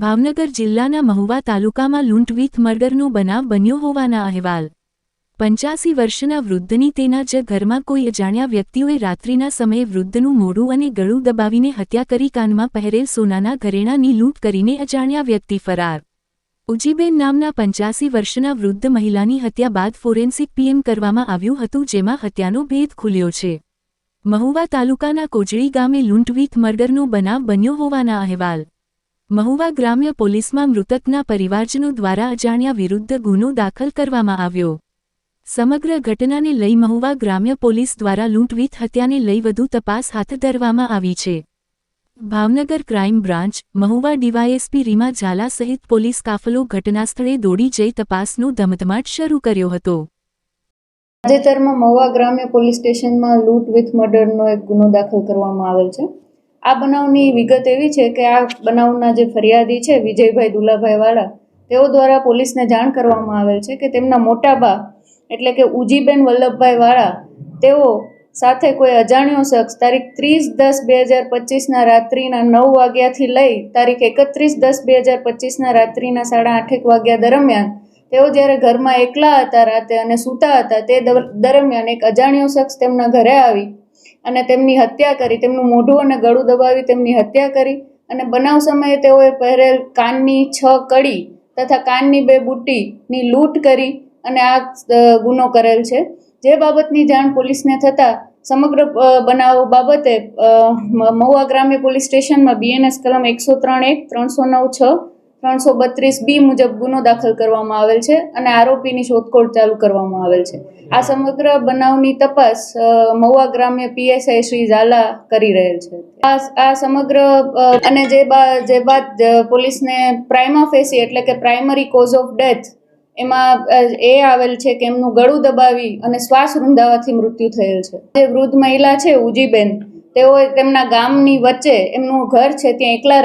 ભાવનગર જિલ્લાના મહુવા તાલુકામાં લૂંટવીથ મર્ડરનો બનાવ બન્યો હોવાના અહેવાલ. પંચ્યાસી વર્ષના વૃદ્ધની તેના જ ઘરમાં કોઈ અજાણ્યા વ્યક્તિઓએ રાત્રિના સમયે વૃદ્ધનું મોઢું અને ગળું દબાવીને હત્યા કરી કાનમાં પહેરેલ સોનાના ઘરેણાંની લૂંટ કરીને અજાણ્યા વ્યક્તિ ફરાર. ઉજીબેન નામના પંચ્યાસી વર્ષના વૃદ્ધ મહિલાની હત્યા બાદ ફોરેન્સિક પીએમ કરવામાં આવ્યું હતું જેમાં હત્યાનો ભેદ ખુલ્યો છે. મહુવા તાલુકાના કોજળી ગામે લૂંટવીથ મર્ડરનો બનાવ બન્યો હોવાના અહેવાલ. મહુવા ગ્રામ્ય પોલીસમાં મૃતકના પરિવારજનો દ્વારા અજાણ્યા વિરુદ્ધ ગુનો દાખલ કરવામાં આવ્યો. સમગ્ર ઘટનાને લઈ મહુવા ગ્રામ્ય પોલીસ દ્વારા લૂંટવીત હત્યાને લઈ વધુ તપાસ હાથ ધરવામાં આવી છે. Bhavnagar crime branch, Mahuva DySP Rima Zala સહિત પોલીસ કાફલો ઘટનાસ્થળે દોડી જઈ તપાસનો ધમધમાટ શરૂ કર્યો હતો. તાજેતરમાં મહુવા ગ્રામ્ય પોલીસ સ્ટેશનમાં લૂંટ વિથ મર્ડરનો એક ગુનો દાખલ કરવામાં આવેલ છે. આ બનાવની વિગત એવી છે કે આ બનાવના જે ફરિયાદી છે, વિજયભાઈ દુલાભાઈ વાળા તેઓ દ્વારા પોલીસને જાણ કરવામાં આવેલ છે કે તેમના મોટા બા એટલે કે ઉજીબેન વલ્લભભાઈ વાળા તેઓ સાથે કોઈ અજાણ્યો શખ્સ તારીખ ત્રીસ દસ બે હજાર પચીસના રાત્રિના નવ વાગ્યાથી લઈ તારીખ એકત્રીસ દસ બે હજાર પચીસના રાત્રિના સાડા આઠેક વાગ્યા દરમિયાન, તેઓ જ્યારે ઘરમાં એકલા હતા રાતે અને સૂતા હતા તે દરમિયાન એક અજાણ્યો શખ્સ તેમના ઘરે આવી અને તેમની હત્યા કરી, તેમનું મોઢું અને ગળું દબાવી તેમની હત્યા કરી. અને બનાવ સમયે તેઓએ પહેરેલ કાનની છ કડી તથા કાનની બે બુટ્ટીની લૂંટ કરી અને આ ગુનો કરેલ છે. જે બાબતની જાણ પોલીસને થતાં સમગ્ર બનાવ બાબતે મહુવા ગ્રામ્ય પોલીસ સ્ટેશનમાં બીએનએસ કલમ એકસો ત્રણ એક ત્રણસો નવ છ ત્રણસો બત્રીસ બી મુજબ ગુનો દાખલ કરવામાં આવેલ છે અને આરોપીની શોધખોળ ચાલુ કરવામાં આવેલ છે. આ સમગ્ર બનાવની તપાસ મહુવા ગ્રામ્ય પીએસઆઈ શ્રી ઝાલા કરી રહેલ છે. આ સમગ્ર અને જે બા, જે બાદ પોલીસને પ્રાઇમા ફેસી એટલે કે પ્રાઇમરી કોઝ ઓફ ડેથ એમાં એ આવેલ છે કે એમનું ગળું દબાવી અને શ્વાસ રૂંધાવાથી મૃત્યુ થયેલ છે. જે વૃદ્ધ મહિલા છે ઉજીબેન તેઓ તેમના ગામની વચ્ચે એમનું ઘર છે, ત્યાં એકલા રહે